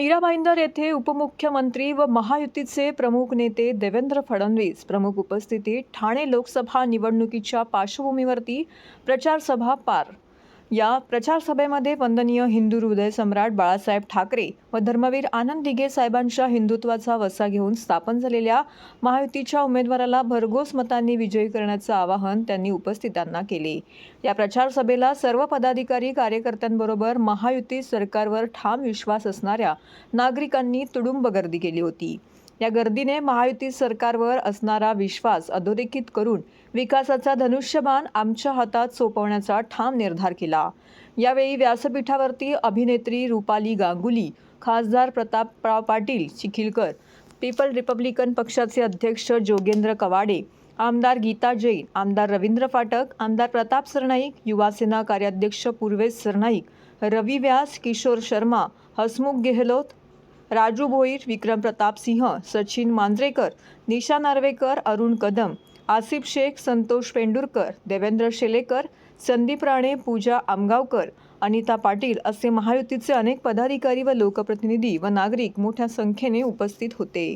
मीरा भाईंदर येथे उपमुख्यमंत्री व महायुतीचे प्रमुख नेते देवेंद्र फडणवीस प्रमुख उपस्थितीत ठाणे लोकसभा निवडणुकीच्या पार्श्वभूमीवरती प्रचारसभा पार या प्रचारसभेमध्ये वंदनीय हिंदू हृदय सम्राट बाळासाहेब ठाकरे व धर्मवीर आनंद दिघे साहेबांच्या हिंदुत्वाचा वसा घेऊन स्थापन झालेल्या महायुतीच्या उमेदवाराला भरघोस मतांनी विजयी करण्याचं आवाहन त्यांनी उपस्थितांना केले. या प्रचारसभेला सर्व पदाधिकारी कार्यकर्त्यांबरोबर महायुती सरकारवर ठाम विश्वास असणाऱ्या नागरिकांनी तुडुंब गर्दी केली होती. या गर्दीने महायुती सरकारवर असणारा विश्वास अधोरेखित करून विकासाचा धनुष्यबाण आमच्या हातात सोपवण्याचा ठाम निर्धार केला. यावेळी व्यासपीठावरती अभिनेत्री रुपाली गांगुली खासदार प्रतापराव पाटील चिखिलकर पीपल रिपब्लिकन पक्षाचे अध्यक्ष जोगेंद्र कवाडे आमदार गीता जैन आमदार रवींद्र फाटक आमदार प्रताप सरनाईक युवासेना कार्याध्यक्ष पूर्वेश सरनाईक रवी व्यास किशोर शर्मा हसमुख गेहलोत राजू भोईर विक्रम प्रताप सिंह सचिन मांजरेकर निशा नार्वेकर अरुण कदम आसिफ शेख संतोष पेंडुरकर देवेंद्र शेलेकर संदीप राणे पूजा आमगावकर अनिता पाटील असे महायुतीचे अनेक पदाधिकारी व लोकप्रतिनिधी व नागरिक मोठ्या संख्येने उपस्थित होते.